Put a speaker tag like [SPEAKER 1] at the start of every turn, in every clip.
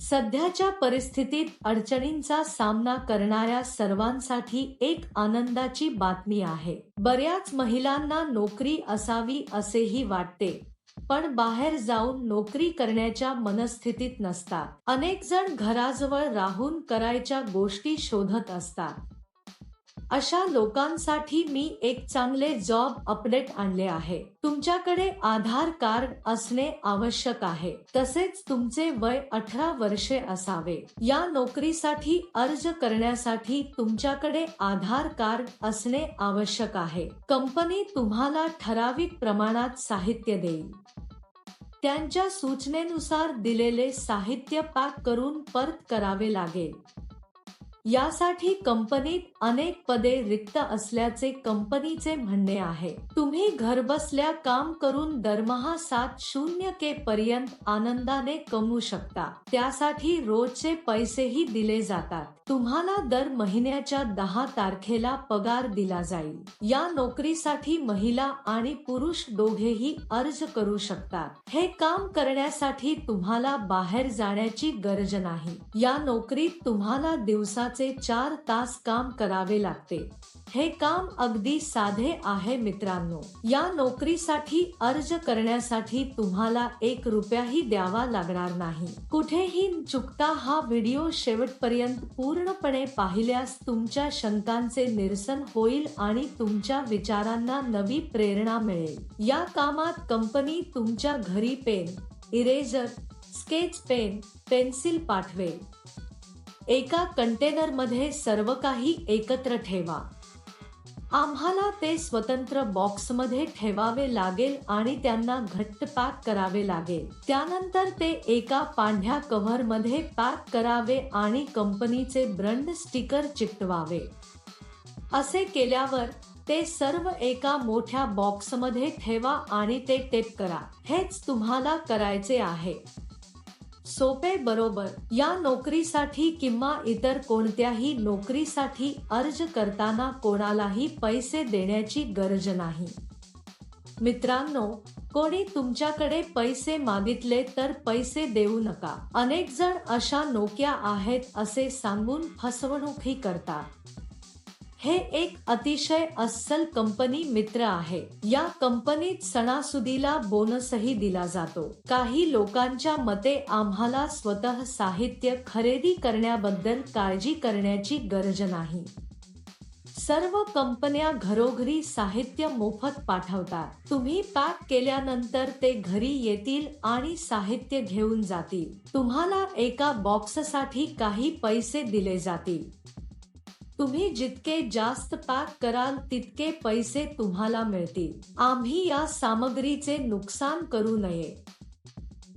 [SPEAKER 1] सध्याच्या परिस्थितीत अडचणींचा सामना करणाऱ्या सर्वांसाठी एक आनंदाची बातमी आहे. बऱ्याच महिलांना नोकरी असावी असेही वाटते पण बाहेर जाऊन नोकरी करण्याच्या मनस्थितीत नसतात. अनेक जण घराजवळ राहून करायच्या गोष्टी शोधत असतात. अशा लोकांसाठी मी एक चांगले जॉब अपडेट आणले आहे. तुमच्याकडे आधार कार्ड असणे आवश्यक आहे. तसेच तुमचे वय अठरा वर्षे असावे. या नोकरीसाठी अर्ज करण्यासाठी तुमच्याकडे आधार कार्ड असणे आवश्यक आहे. कंपनी तुम्हाला ठराविक प्रमाणात साहित्य देईल. त्यांच्या सूचनेनुसार दिलेले साहित्य पॅक करून परत करावे लागेल. यासाठी कंपनीत अनेक पदे रिक्त असल्याचे कंपनीचे म्हणणे आहे. तुम्ही घरबसल्या काम करून दरमहा सात शून्य के पर्यंत आनंदाने कमवू शकता. त्यासाठी रोजचे पैसेही दिले जातात. तुम्हाला दर महिन्याच्या दहा तारखेला पगार दिला जाईल. या नोकरीसाठी महिला आणि पुरुष दोघेही अर्ज करू शकतात. हे काम करण्यासाठी तुम्हाला बाहेर जाण्याची गरज नाही. या नोकरीत तुम्हाला दिवसात दिवसाचे चार तास काम करावे लागते. हे काम अगदी साधे आहे मित्रांनो. या नोकरीसाठी अर्ज करण्यासाठी तुम्हाला एक रुपयाही द्यावा लागणार नाही. कुठेही चुकता हा व्हिडिओ शेवटपर्यंत पूर्णपणे पाहिल्यास तुमच्या शंकांचे निरसन होईल आणि तुमच्या विचारांना नवी प्रेरणा मिळेल. या कामात कंपनी तुमच्या घरी pen eraser sketch pen pencil पाठवेल. एका कंटेनरमध्ये सर्व काही एकत्र ठेवा. आम्हाला ते स्वतंत्र बॉक्समध्ये ठेवावे लागेल आणि त्यांना घट्ट पॅक करावे लागेल. त्यानंतर ते एका पांढऱ्या कव्हरमध्ये पॅक करावे आणि कंपनीचे ब्रंड स्टिकर चिकटवावे. असे केल्यावर ते सर्व एका मोठ्या बॉक्समध्ये ठेवा आणि ते टेप करा. हेच तुम्हाला करायचे आहे. सोपे बरोबर. या नोकरीसाठी किंवा इतर कोणत्याही नोकरीसाठी अर्ज करताना कोणालाही पैसे देण्याची गरज नाही. मित्रांनो कोणी तुमच्याकडे पैसे मागितले तर पैसे देऊ नका. अनेक जण अशा नोक्या आहेत असे सांगून फसवणूकही करतात. हे एक अतिशय अस्सल कंपनी मित्र आहे. या कंपनीत सणासुदीला बोनसही दिला जातो. काही लोकांच्या मते आम्हाला स्वतः साहित्य खरेदी करण्याबद्दल काळजी करण्याची गरज नाही. सर्व कंपन्या घरोघरी साहित्य मोफत पाठवतात. तुम्ही पॅक केल्यानंतर ते घरी येतील आणि साहित्य घेऊन जातील. तुम्हाला एका बॉक्ससाठी काही पैसे दिले जातील. तुम्ही जितके जास्त पॅक कराल तितके पैसे तुम्हाला मिळतील. आम्ही या सामग्रीचे नुकसान करू नये.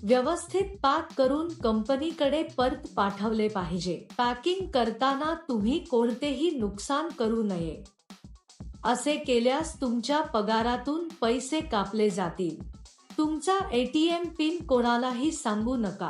[SPEAKER 1] व्यवस्थित पॅक करून कंपनीकडे परत पाठवले पाहिजे. पॅकिंग करताना तुम्ही कोणतेही नुकसान करू नये. असे केल्यास तुमच्या पगारातून पैसे कापले जातील. तुमचा एटीएम पिन कोणालाही सांगू नका.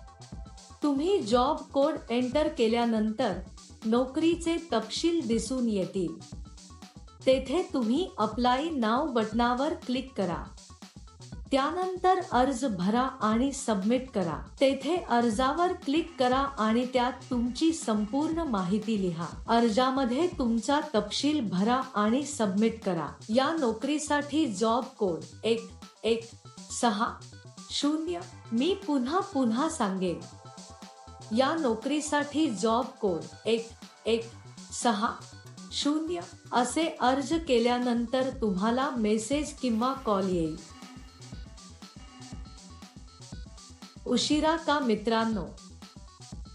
[SPEAKER 1] तुम्ही जॉब कोड एंटर केल्यानंतर नोकरीचे तपशील दिसून येतील. तेथे तुम्ही अप्लाय नाव बटनावर क्लिक करा. त्यानंतर अर्ज भरा आणि सबमिट करा. तेथे अर्जावर क्लिक करा आणि त्यात तुमची संपूर्ण माहिती लिहा. अर्जामध्ये तुमचा तपशील भरा आणि सबमिट करा. या नोकरीसाठी जॉब कोड एक एक सहा शून्य. मी पुन्हा पुन्हा सांगेन. या नोकरीसाठी जॉब कोड एक एक सहा शून्य असे अर्ज केल्यानंतर तुम्हाला मेसेज किंवा कॉल येईल. उशिरा का मित्रांनो?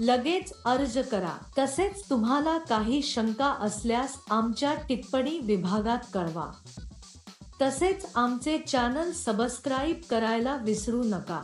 [SPEAKER 1] लगेच अर्ज करा. तसेच तुम्हाला काही शंका असल्यास आमच्या टिप्पणी विभागात कळवा. तसेच आमचे चॅनल सबस्क्राईब करायला विसरू नका.